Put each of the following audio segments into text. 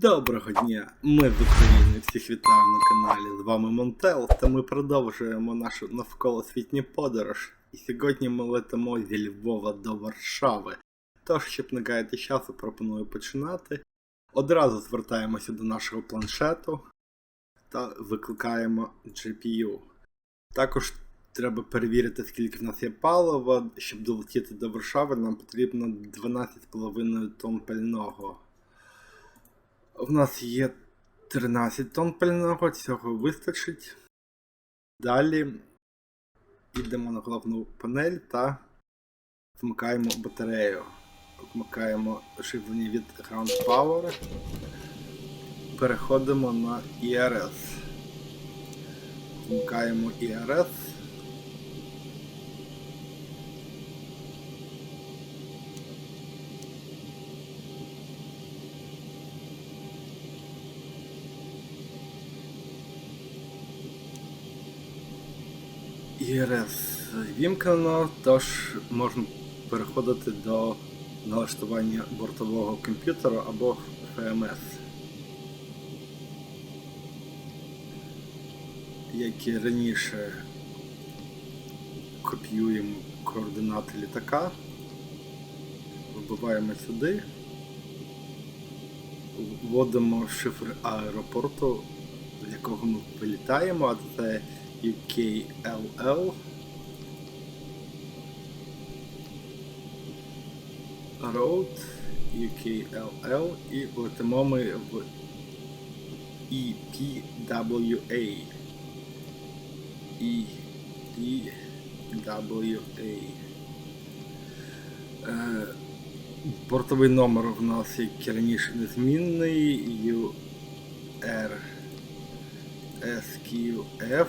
Доброго дня! Ми з України всіх вітаю на каналі. З вами Монтел, та ми продовжуємо нашу навколосвітню подорож. І сьогодні ми летимо зі Львова до Варшави. Тож, щоб не гаяти часу, пропоную починати. Одразу звертаємося до нашого планшету та викликаємо GPU. Також треба перевірити, скільки в нас є палива. Щоб долетіти до Варшави, нам потрібно 12,5 тонн пального. В нас є 13 тонн пального, цього вистачить. Далі йдемо на головну панель та вмикаємо батарею. Вмикаємо живлення від Ground Power. Переходимо на IRS. Вмикаємо IRS. ІРС вімкнено, тож можна переходити до налаштування бортового комп'ютера або ФМС. Як і раніше копіюємо координати літака, вибиваємо сюди, вводимо шифр аеропорту, з якого ми вилітаємо, а це UKLL. Road UKLL і летимо ми в EPWA. EPWA. Е, Бортовий номер в нас, як раніше, незмінний UR SQF.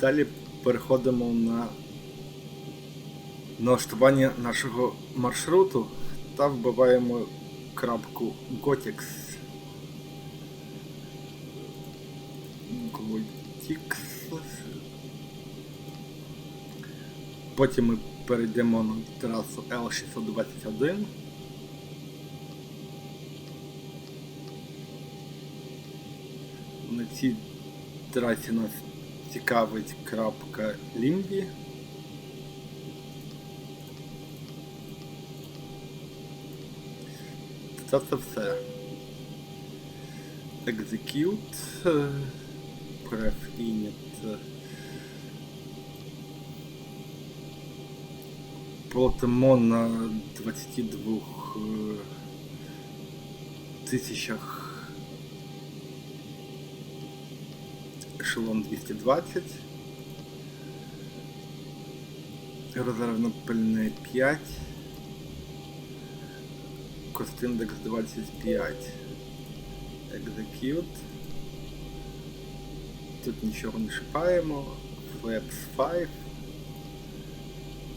Далі переходимо на налаштування нашого маршруту та вбиваємо крапку Gotix. Gotix. Потім ми перейдемо на трасу L621. На цій трасі нас цікавить крапка Лімбі. Це це все. Execute. е, Pref init. Платимо на 22 е, тисячах ешелон 220. Резервно пильне 5. Костиндекс 25. Execute. Тут нічого не шипаємо. Flaps 5.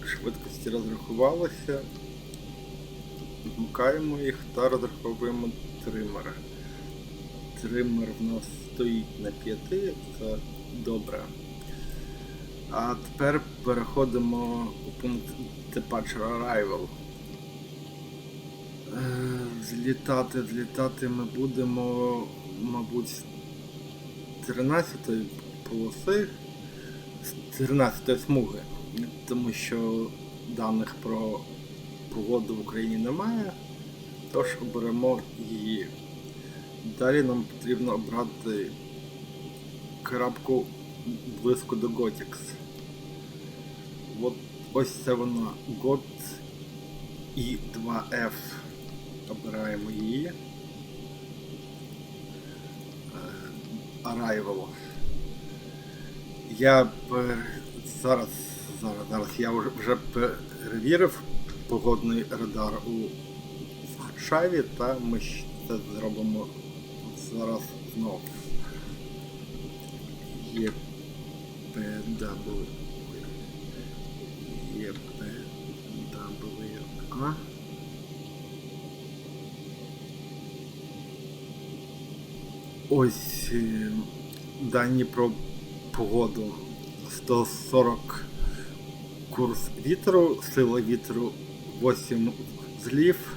Швидкості розрахувалися. Вмикаємо їх та розраховуємо тример. Тример в нас стоїть на 5, це добре. А тепер переходимо у пункт Departure Arrival. Е, Злітати, злітати ми будемо, мабуть, з 13-ї полоси, з 13-ї смуги, тому що даних про погоду в Україні немає, тож оберемо її. Далі нам потрібно обрати крапку близько до Gotix. От ось це вона GOT і 2F. Обираємо її. Е, Arrival. Я пер... зараз, зараз, зараз я вже, перевірив погодний радар у Варшаві, та ми це зробимо зараз знов. ЄПW. ЄПW. Ось е, дані про погоду. 140 курс вітру, сила вітру 8 злів,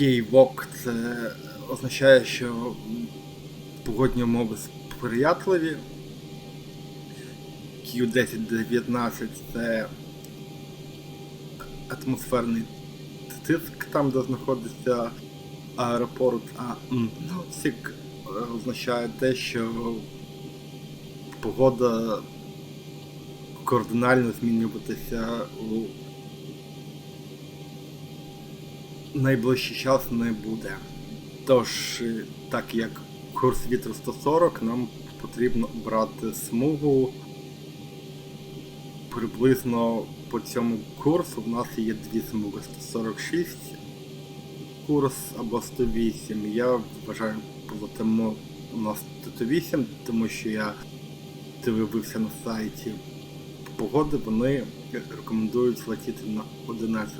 Окей, вок це означає, що погодні умови сприятливі. Q1019 це атмосферний тиск, там де знаходиться аеропорт, а м, означає те, що погода кардинально змінюватися у найближчий час не буде. Тож, е, так як курс вітру 140, нам потрібно брати смугу. Приблизно по цьому курсу в нас є дві смуги 146 курс або 108. Я вважаю, полетимо на 108, тому що я дивився на сайті погоди, вони рекомендують летіти на 11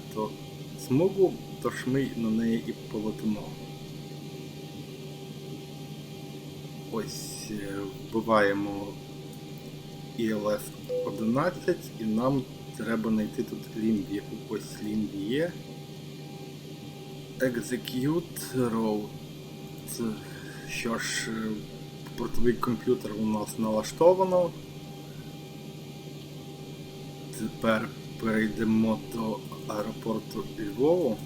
смугу, тож ми на неї і полетимо. Ось е, вбиваємо ELS 11 і нам треба знайти тут лімбі. Ось лімбі є. Execute Road. Що ж, е, бортовий комп'ютер у нас налаштовано. Тепер перейдемо до аеропорту Львову.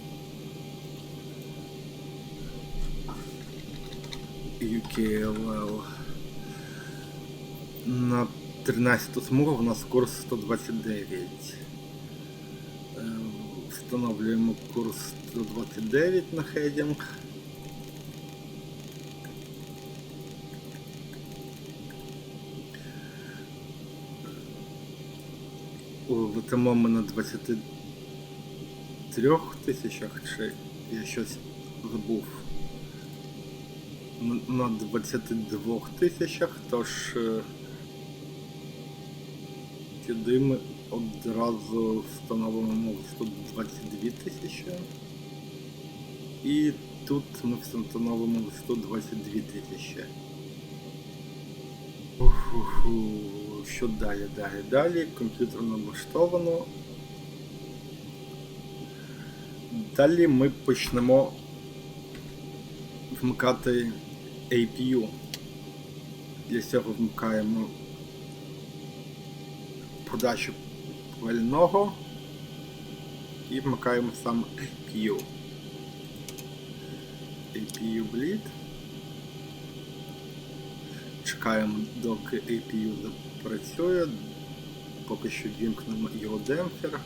UKLL. На 13 смугу у нас курс 129. Е, Встановлюємо курс 129 на хедінг. Летимо ми на 23 тисячах, чи я щось забув. На 22 тисячах, тож е, сюди ми одразу встановимо 122 тисячі. І тут ми встановимо 122 тисячі. Що далі, далі, далі? Комп'ютер налаштовано. Далі ми почнемо вмикати APU. Для цього вмикаємо подачу пального і вмикаємо сам APU. APU bleed. Чекаємо, доки APU запрацює. Поки що вімкнемо його демпфер.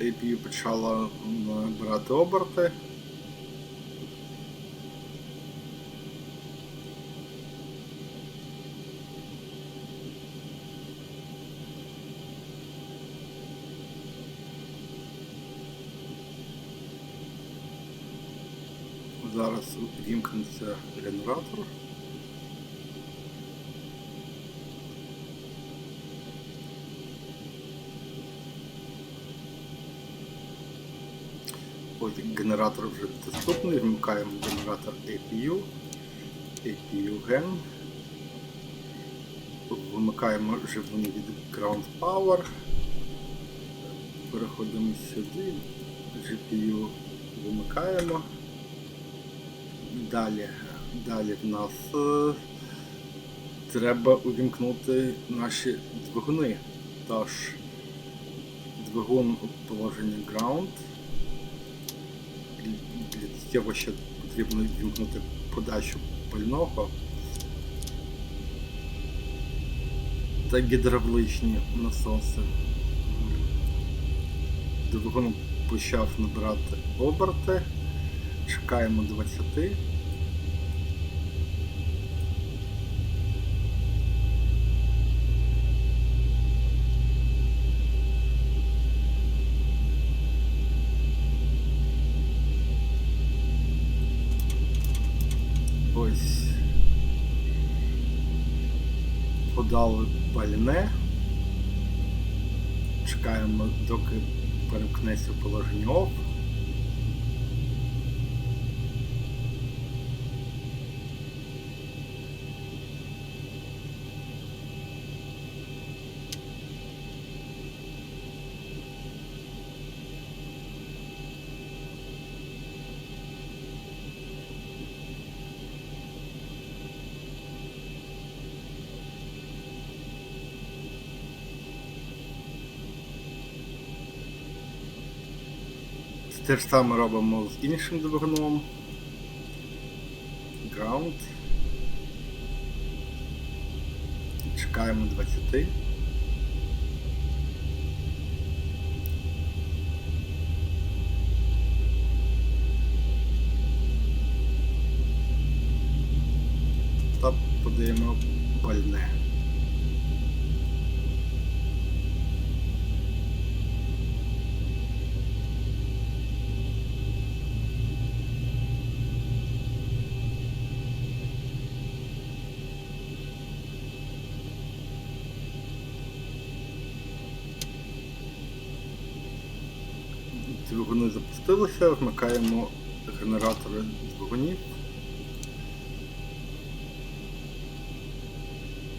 APU почала набирати оберти. Зараз вімкнеться генератор. Генератор вже доступний. Вмикаємо генератор APU. APU Gen. Вимикаємо живлення від Ground Power. Переходимо сюди. GPU вимикаємо. Далі, далі в нас е, треба увімкнути наші двигуни. Тож, двигун у положенні ground. Цього ще потрібно вімкнути подачу пального та гідравличні насоси. Двигун почав набирати оберти. Чекаємо 20. Ось подали пальне. Чекаємо, доки перемкнеться положення. Те ж саме робимо з іншим двигуном. Ground. Чекаємо 20. Та подаємо пальне.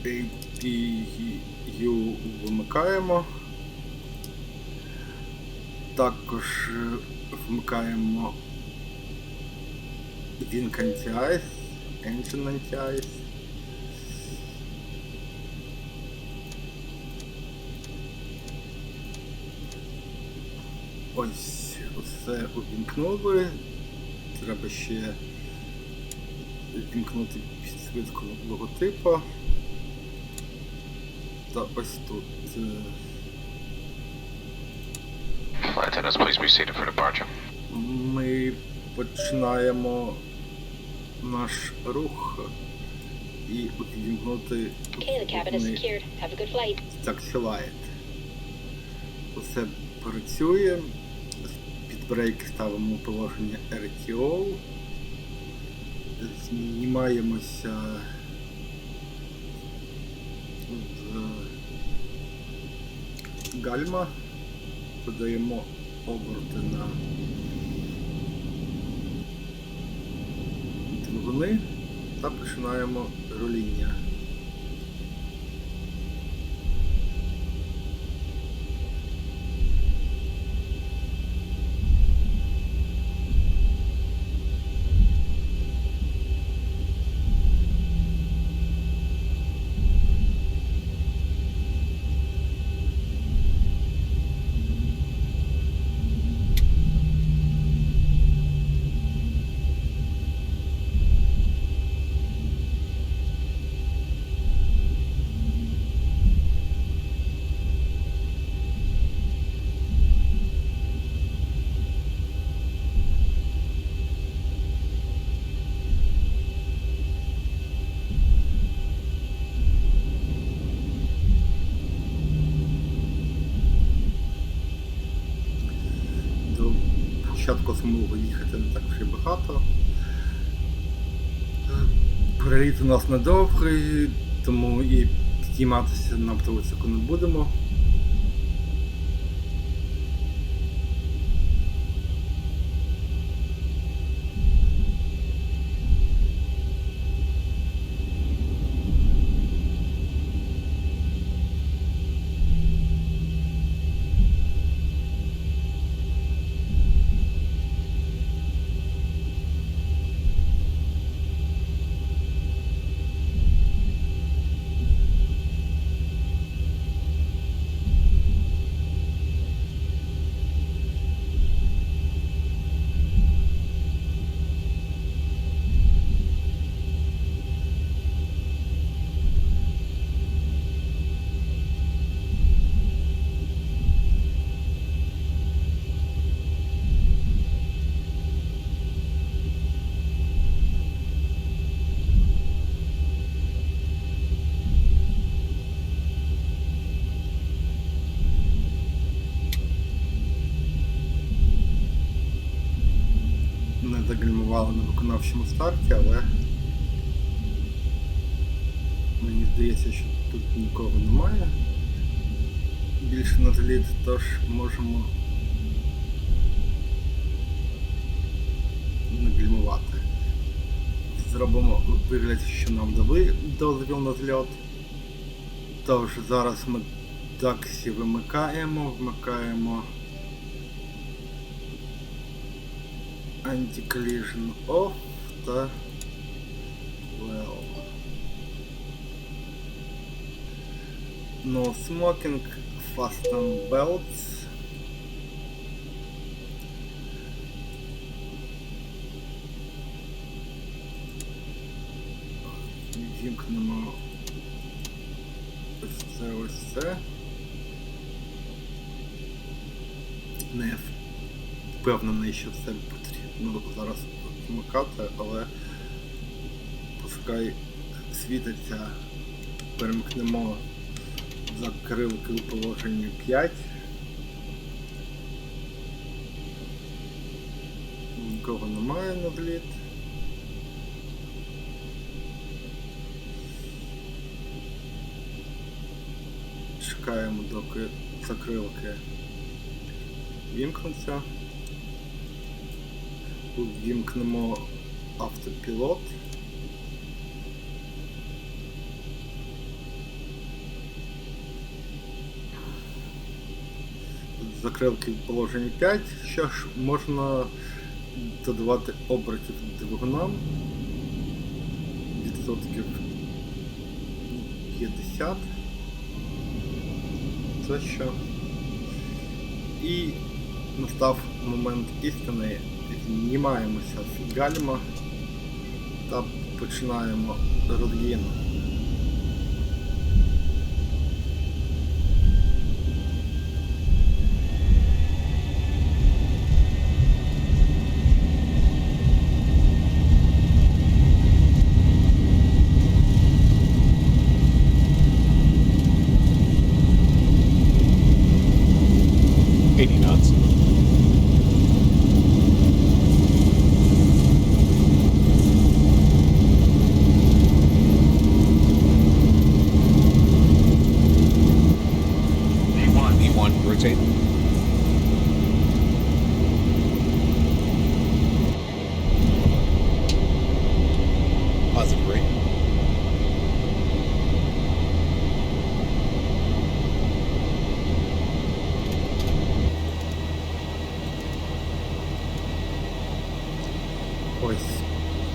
APU вимикаємо. Також е, вмикаємо Link Anti-Ice, Engine Anti-Ice. Ось все увімкнули. Треба ще вімкнути підсвітку логотипа. Та ось тут. е, Flight attendants, please be seated for departure. Ми починаємо наш рух і увімкнути Okay, the cabin is secured. Have a good flight. Taxilight. Усе працює. Під брейки ставимо положення RTO. Знімаємося гальма. Подаємо оберти на двигуни та починаємо руління. до початку їхати не так вже багато. Е, Переліт у нас недовгий, тому і підійматися на високо не будемо. Не загальмували на старті, але мені здається, що тут нікого немає. Більше на зліт, тож можемо не гальмувати. Зробимо вигляд, що нам дали дозвіл на зльот. Тож зараз ми таксі вимикаємо, вмикаємо Anti-collision off the realm. No smoking, fasten belts. Вімкнемо ось це ось це. Не впевнений, що все потрібно зараз вмикати, але пускай світиться, перемкнемо закрилки у положенні 5. Нікого немає на зліт. Чекаємо, доки закрилки вімкнуться. Вімкнемо автопілот. Закрилки в положенні 5. Що ж, можна додавати обертів двигунам. Відсотків 50. Це що? І настав момент істини. Знімаємося з гальма та починаємо розгін.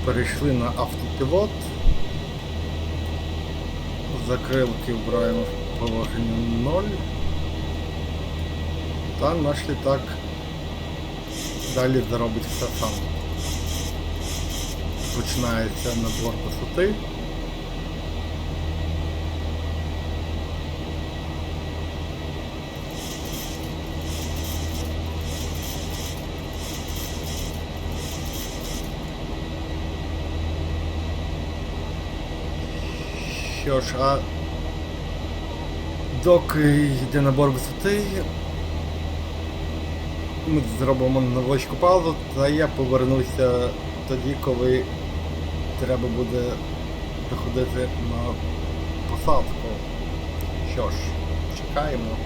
Перейшли на автопілот. Закрилки вбираємо в положення 0. Та наш літак далі заробить все сам. Починається набор висоти. Що ж, а доки йде набор висоти, ми зробимо невеличку паузу, та я повернуся тоді, коли треба буде приходити на посадку. Що ж, чекаємо.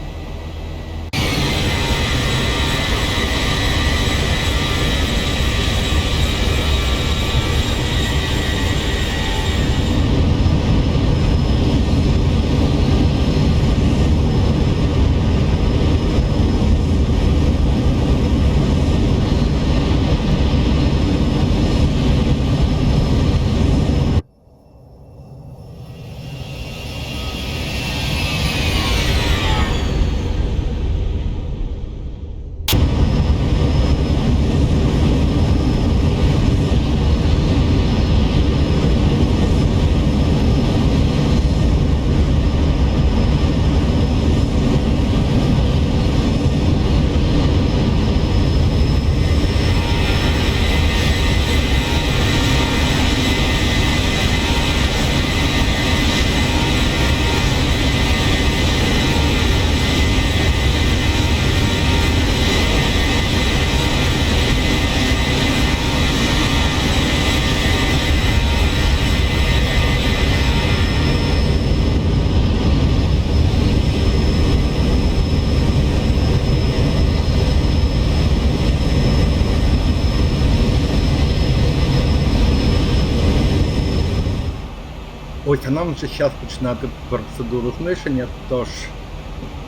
Вже час починати процедуру знищення, тож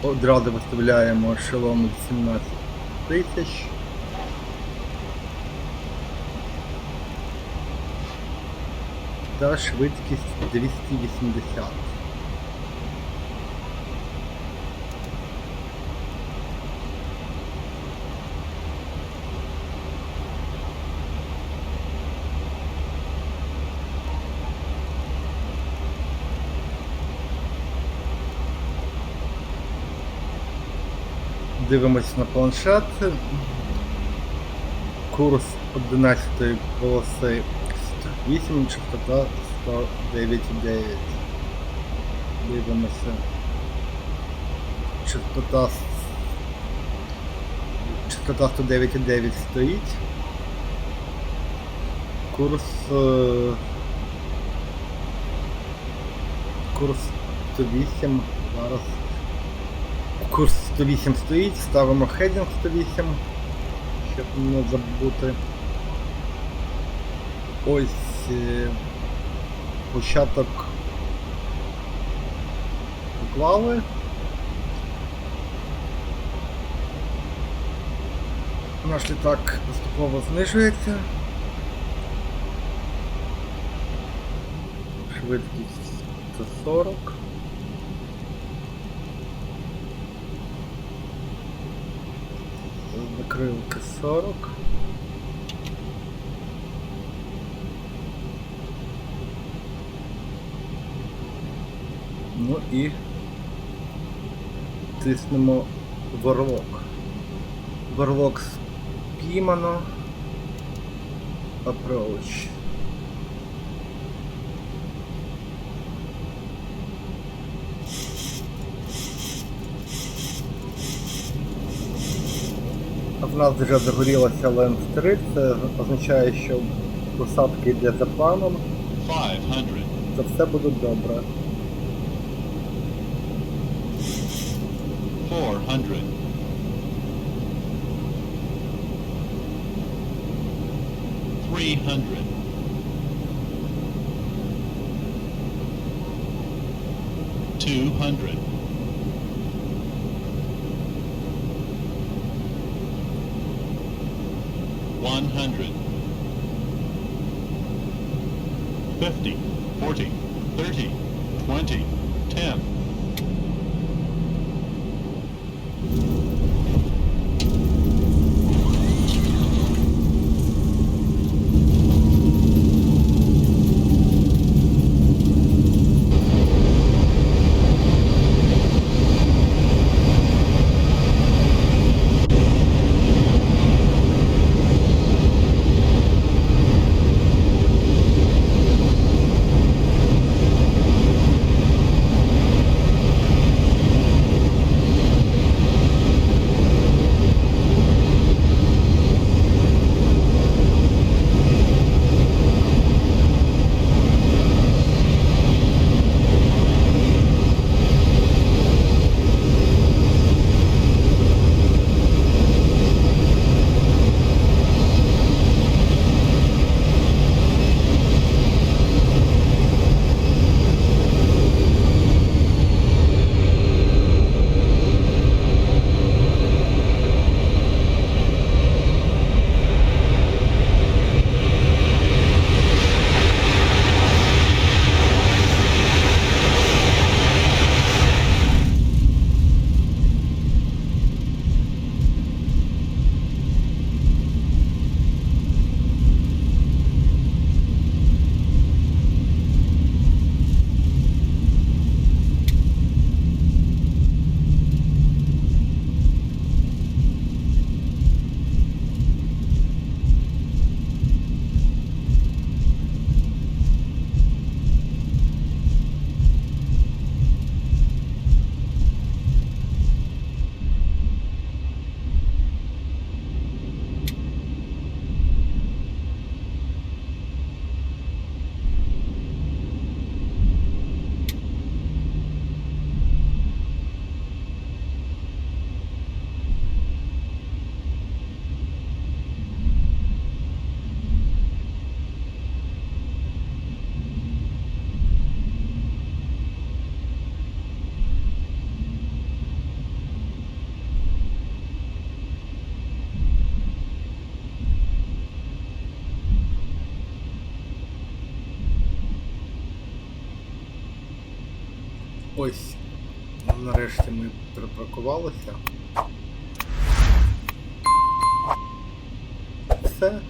одразу виставляємо ешелон 18 тисяч. Та швидкість 280. Дивимось на планшет. Курс 11 полоси 108, частота 109,9. Дивимося. Частота частота 109,9 стоїть. Курс. е, Курс 108. Зараз. Курс 108 стоїть, ставимо хедінг 108, щоб не забути. Ось е, початок уклали. Наш літак поступово знижується. Швидкість 140. крилки 40. Ну і тиснемо варлок. Варлок спіймано. Approach. Нас вже загорілася Ленс 3, це означає, що посадки йде за планом, 500. це все буде добре. 400. Three hundred. Two hundred. 100. 50, 40, 30, 20, 10, Ось. Нарешті ми припаркувалися. Все.